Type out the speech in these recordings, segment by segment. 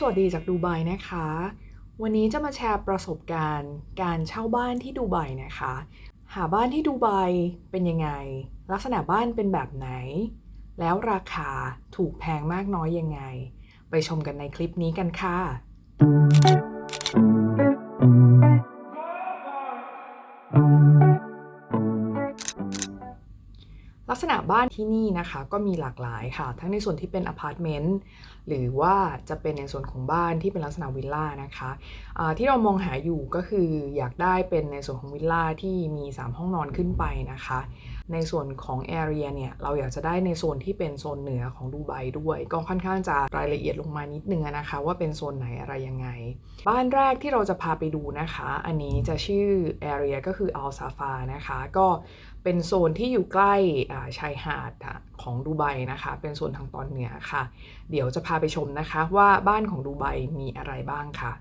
สวัสดีจากดูไบนะคะ วันนี้จะมาแชร์ประสบการณ์ การเช่าบ้านที่ดูไบนะคะ หาบ้านที่ดูไบเป็นยังไง ลักษณะบ้านเป็นแบบไหน แล้วราคาถูกแพงมากน้อยยังไง ไปชมกันในคลิปนี้กันค่ะ ลักษณะบ้านที่นี่นะคะ ก็มีหลากหลายค่ะ ทั้งในส่วนที่เป็นอพาร์ตเมนต์หรือว่าจะเป็นในส่วนของบ้านที่เป็นลักษณะวิลล่านะคะะที่เรามองหาอยู่ก็คืออยากได้เป็นในส่วนของวิลล่าที่มี 3 ห้องนอนขึ้นไปนะคะ ในส่วนของแอเรียเนี่ย เราอยากจะได้ในโซนที่เป็นโซนเหนือของดูไบด้วย ก็ค่อนข้างจะรายละเอียดลงมานิดนึงนะคะ ว่าเป็นโซนไหนอะไรยังไง บ้านแรกที่เราจะพาไปดูนะคะ อันนี้จะชื่อแอเรียก็คืออัลซาฟานะคะ ก็เป็นโซนที่อยู่ใกล้ชายหาดของดูไบนะคะ เป็นโซนทางตอนเหนือค่ะ เดี๋ยวจะพาไปชมนะคะว่าบ้านของดูไบมีอะไรบ้างค่ะ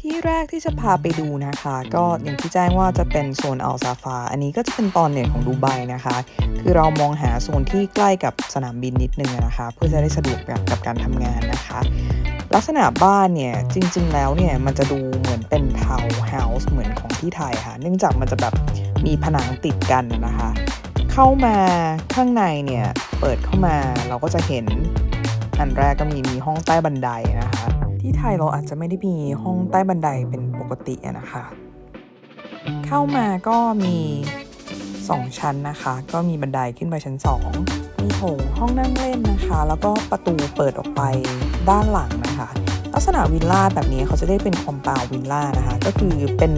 ที่แรกที่จะพาไปดูนะคะ ก็อย่างที่แจ้งว่าจะเป็นโซนอัลซาฟา อันนี้ก็จะเป็นตอนเหนือของดูไบนะคะ คือเรามองหาโซนที่ใกล้กับสนามบินนิดนึงนะคะ เพื่อจะได้สะดวกกับการทำงานนะคะ ลักษณะบ้านเนี่ย จริง ๆ แล้วเนี่ย มันจะดูเหมือนเป็นทาวน์เฮาส์เหมือนของที่ไทยค่ะ เนื่องจากมันจะแบบมีผนังติดกันนะคะ เข้ามาข้างในเนี่ย เปิดเข้ามาเราก็จะเห็นอันแรกก็มีมีห้องใต้บันไดนะคะ ที่ไทยเราอาจจะไม่ได้มีห้องใต้บันไดเป็นปกตินะคะ เข้ามาก็มี 2 ชั้นนะคะ ก็มีบันไดขึ้นไปชั้น 2 มีโถงห้องนั่งเล่นนะคะ แล้วก็ประตูเปิดออกไปด้านหลังนะคะ ลักษณะวิลล่าแบบนี้เขาจะได้เป็นคอมเปาววิลล่านะคะ ก็คือเป็น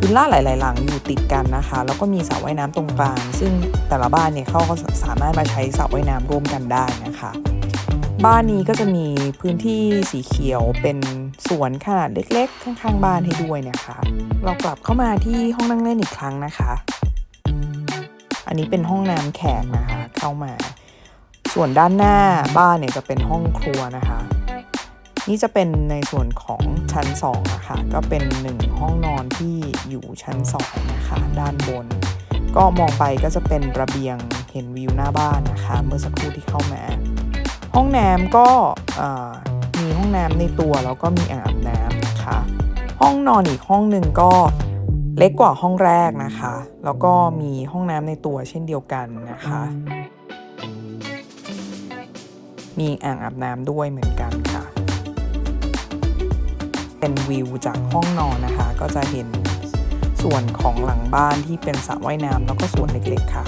วิลล่าหลาย ๆ หลังอยู่ติดกันนะคะ แล้วก็มีสระว่ายน้ำตรงกลาง ซึ่งแต่ละบ้านเนี่ยเขาก็สามารถมาใช้สระว่ายน้ำร่วมกันได้นะคะ บ้านนี้ก็จะมีพื้นที่สีเขียวเป็นสวนขนาดเล็กๆ ข้างๆ บ้านให้ด้วยนะคะ เรากลับเข้ามาที่ห้องนั่งเล่นอีกครั้งนะคะ อันนี้เป็นห้องน้ำแขกนะคะ เข้ามา ส่วนด้านหน้าบ้านเนี่ยจะเป็นห้องครัวนะคะ นี่จะเป็นในส่วนของชั้น2นะคะก็เป็นหนึ่งห้องนอนที่อยู่ชั้น2นะคะด้านบน ก็มองไปก็จะเป็นระเบียงเห็นวิวหน้าบ้านนะคะ เมื่อสักครู่ที่เข้ามา ห้องน้ำก็มีห้องน้ำในตัวแล้วก็มีอ่างอาบน้ำนะคะ ห้องนอนอีกห้องหนึ่งก็เล็กกว่าห้องแรกนะคะ แล้วก็มีห้องน้ำในตัวเช่นเดียวกันนะคะ มีอ่างอาบน้ำด้วยเหมือนกันค่ะ เป็นวิวจากห้องนอนนะคะ ก็จะเห็นส่วนของหลังบ้านที่เป็นสระว่ายน้ำแล้วก็ส่วนเล็กๆค่ะ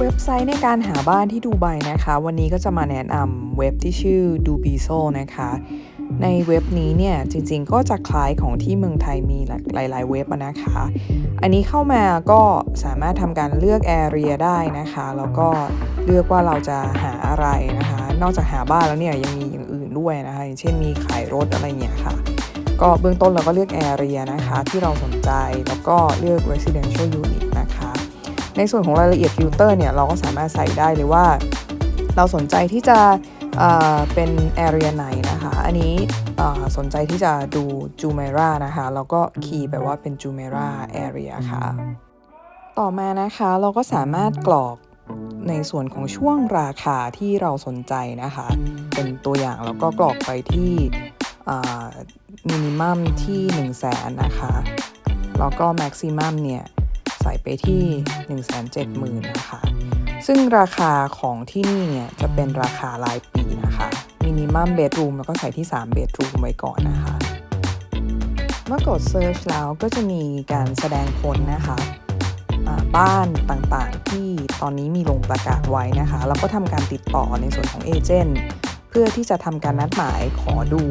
เว็บไซต์ในการหาบ้านที่ดูไบนะคะ วันนี้ก็จะมาแนะนำเว็บที่ชื่อ Dubiso นะคะ ในเว็บนี้เนี่ยจริงๆก็จะคล้ายของที่เมืองไทยมีหลายๆเว็บนะคะ อันนี้เข้ามาก็สามารถทำการเลือก Area ได้นะคะ แล้วก็เลือกว่าเราจะหาอะไรนะคะ นอกจากหาบ้านแล้วเนี่ยยังมีอย่างอื่นด้วยนะคะ อย่างเช่นมีขายรถอะไรเงี้ยค่ะก็เบื้องต้นเราก็เลือก Area นะคะที่เราสนใจแล้วก็เลือก Residential Unit นะคะ ในส่วนของรายละเอียดฟิลเตอร์เนี่ยเราก็สามารถใส่ได้เลยว่า เราสนใจที่จะเป็น area ไหนนะคะ อันนี้สนใจที่จะดู Jumeirah นะคะ แล้วก็คีย์ไปว่าเป็น Jumeirah area ค่ะ ต่อมานะคะเราก็สามารถกรอกในส่วนของช่วงราคาที่เราสนใจนะคะ เป็นตัวอย่างแล้วก็กรอกไปที่มินิมัมที่ 1 0 0 0 0แสนนะคะ แล้วก็แม็กซิมัมเนี่ย ใส่ไปที่ 170,000นะคะซึ่งราคาของที่นี่เนี่ยจะเป็นราคารายปีนะคะมินิมัมเบดรูมแล้วก็ใส่ที่3เบดรูมไว้ก่อนนะคะ เมื่อกด Search แล้วก็จะมีการแสดงผลนะคะบ้านต่างๆที่ตอนนี้มีลงประกาศไว้นะคะ แล้วก็ทำการติดต่อในส่วนของเอเจนต์เพื่อที่จะทำการนัดหมายขอดู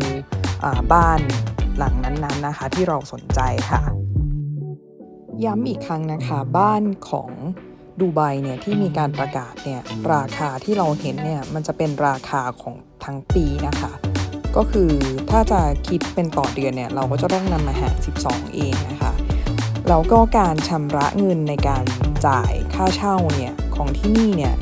อบ้านหลังนั้นๆนะคะที่เราสนใจค่ะ ย้ำอีกครั้งนะคะบ้านของดูไบเนี่ยที่มีการประกาศเนี่ยราคาที่เราเห็นเนี่ยมันจะเป็นราคาของทั้งปีนะคะ ก็คือถ้าจะคิดเป็นต่อเดือนเนี่ยเราก็จะต้องนำมาหาร12 เองนะคะแล้วก็การชำระเงินในการจ่ายค่าเช่าเนี่ยของที่นี่เนี่ย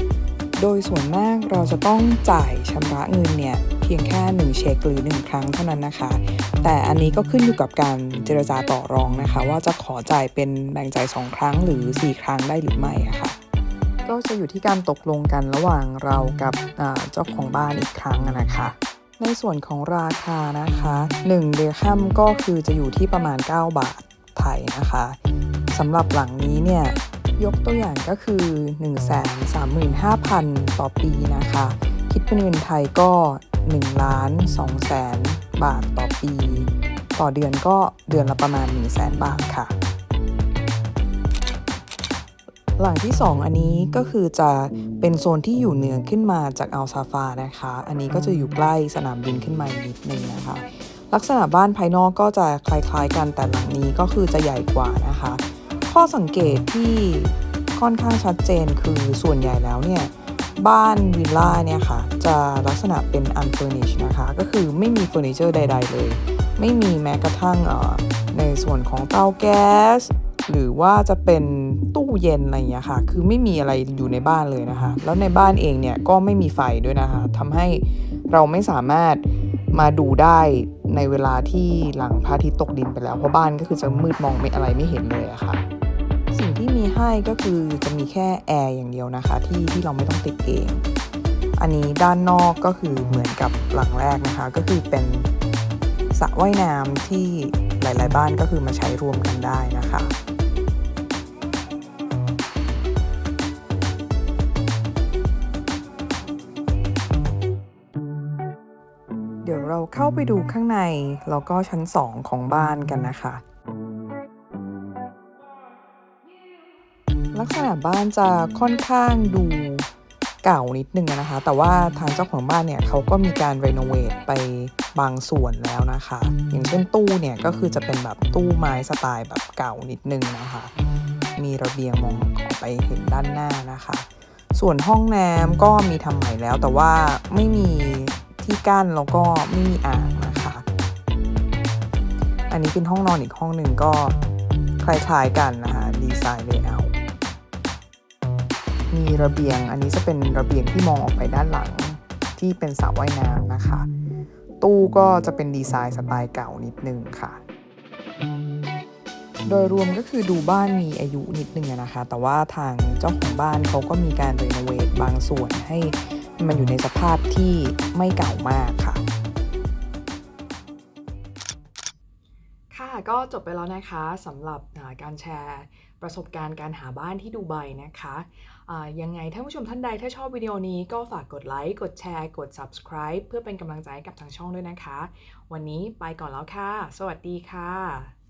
โดยส่วนมากเราจะต้องจ่ายชำระเงินเนี่ย พียงแค่ 1 เช็คหรือ 1 ครั้งเท่านั้นนะคะ แต่อันนี้ก็ขึ้นอยู่กับการเจรจาต่อรองนะคะ ว่าจะขอจ่ายเป็นแบ่งจ่าย 2 ครั้งหรือ 4 ครั้งได้หรือไม่อะค่ะก็ก็จะอยู่ที่การตกลงกันระหว่างเรากับอ่าเจ้าของบ้านอีกครั้งอะนะคะในส่วนของราคานะคะ1เดคัมก็คือจะอยู่ที่ประมาณ 9 บาทไทยนะคะสำหรับหลังนี้เนี่ยยกตัวอย่างก็คือ 135,000 ต่อปีนะคะ คิดเป็นเงินไทยก็ 1ล้าน2แสนบาทต่อปี ต่อเดือนก็เดือนละประมาณ 1 0 0 0 0แสนบาทค่ะ หลังที่ 2 อันนี้ก็คือจะเป็นโซนที่อยู่เหนือขึ้นมาจากอัลซาฟานะคะ อันนี้ก็จะอยู่ใกล้สนามบินขึ้นมาอีกนิดนึงนะคะ ลักษณะบ้านภายนอกก็จะคล้ายๆกันแต่หลังนี้ก็คือจะใหญ่กว่านะคะ ข้อสังเกตที่ค่อนข้างชัดเจนคือส่วนใหญ่แล้วเนี่ย บ้านวิลล่าเนี่ยค่ะ จะลักษณะเป็น unfurnished นะคะ ก็คือไม่มีเฟอร์นิเจอร์ใด ๆ เลย ไม่มีแม้กระทั่งในส่วนของเตาแก๊สหรือว่าจะเป็นตู้เย็นอะไรอย่างเงี้ยค่ะ คือไม่มีอะไรอยู่ในบ้านเลยนะคะ แล้วในบ้านเองเนี่ยก็ไม่มีไฟด้วยนะคะทำให้เราไม่สามารถมาดูได้ในเวลาที่หลังพระอาทิตย์ตกดินไปแล้ว เพราะบ้านก็คือจะมืดมองไม่อะไรไม่เห็นเลยอะค่ะ สิ่งที่มีให้ก็คือจะมีแค่แอร์อย่างเดียวนะคะ ที่ที่เราไม่ต้องติดเอง อันนี้ด้านนอกก็คือเหมือนกับหลังแรกนะคะ ก็คือเป็นสระว่ายน้ำที่หลาย ๆ บ้านก็คือมาใช้รวมกันได้นะคะเดี๋ยวเราเข้าไปดูข้างในแล้วก็ชั้น 2 ของบ้านกันนะคะ ลักษณะบ้านจะค่อนข้างดูเก่านิดนึงนะคะ แต่ว่าทางเจ้าของบ้านเนี่ยเขาก็มีการรีโนเวทไปบางส่วนแล้วนะคะ อย่างเช่นตู้เนี่ยก็คือจะเป็นแบบตู้ไม้สไตล์แบบเก่านิดนึงนะคะ มีระเบียงมองออกไปเห็นด้านหน้านะคะ ส่วนห้องน้ำก็มีทำใหม่แล้ว แต่ว่าไม่มีที่กั้นแล้วก็ไม่มีอ่างนะคะ อันนี้เป็นห้องนอนอีกห้องหนึ่งก็คล้ายๆกันนะคะดีไซน์เลเยอร์ มีระเบียง อันนี้จะเป็นระเบียงที่มองออกไปด้านหลังที่เป็นสระว่ายน้ำนะคะ ตู้ก็จะเป็นดีไซน์สไตล์เก่านิดนึงค่ะ โดยรวมก็คือดูบ้านมีอายุนิดนึงนะคะ แต่ว่าทางเจ้าของบ้านเขาก็มีการรีโนเวทบางส่วนให้มันอยู่ในสภาพที่ไม่เก่ามาก ก็จบไปแล้วนะคะสำหรับการแชร์ประสบการณ์การหาบ้านที่ดูไบนะคะยังไงท่านผู้ชมท่านใดถ้าชอบวิดีโอนี้ก็ฝากกดไลค์ กดแชร์ กด subscribe เพื่อเป็นกำลังใจให้กับทางช่องด้วยนะคะ วันนี้ไปก่อนแล้วค่ะ สวัสดีค่ะ